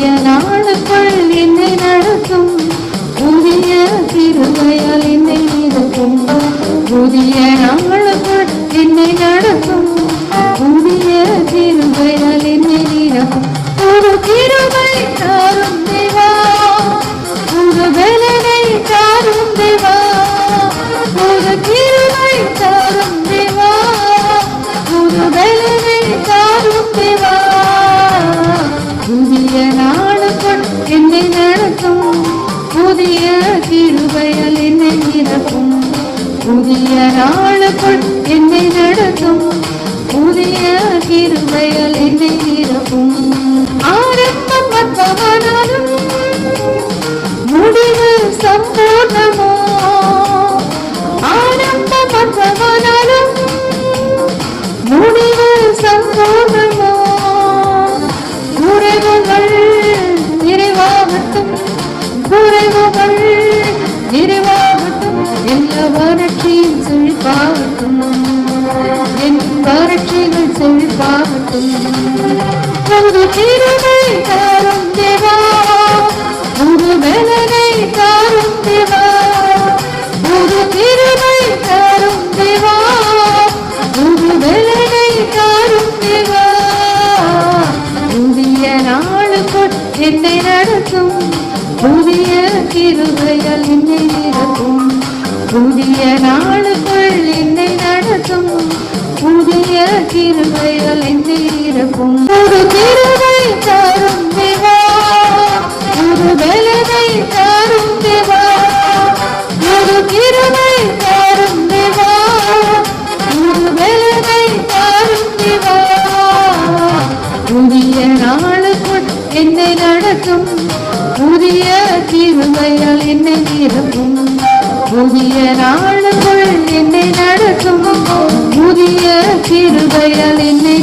புதிய நாளுக்குள் என்னை நடத்தும். புதிய திருவையால் என்னை மிதக்கும் புதிய புதிய நாளுக்குள் என்னை நடத்தும். எல்லா செழிப்பாகட்டும் என் வறட்சிகள் செழிப்பாகட்டும் புது கிருபை தாரும் தேவா. புது வேலனை தாரும் தேவா. புது கிருபை தாரும் தேவா. புது வேலனை தாரும் தேவா. புதிய நாளுக்குள் என்னை நடத்தும். புதிய கிருபைகள் என்னை நிரப்பும் புதிய கிருபைகள் என்னை ஒரு திருவை தரும் திவா ஒரு வேலனை தரும் திவா ஒரு கிருபை தரும் திவா ஒரு வேலனை தரும் திவா புதிய நாளுக்குள் என்னை நடத்தும் புதிய திருவையால் என்னை நிரப்பும் புதிய நாளுக்குள் என்னை நடத்தும் புதிய கிருபையால் என்னை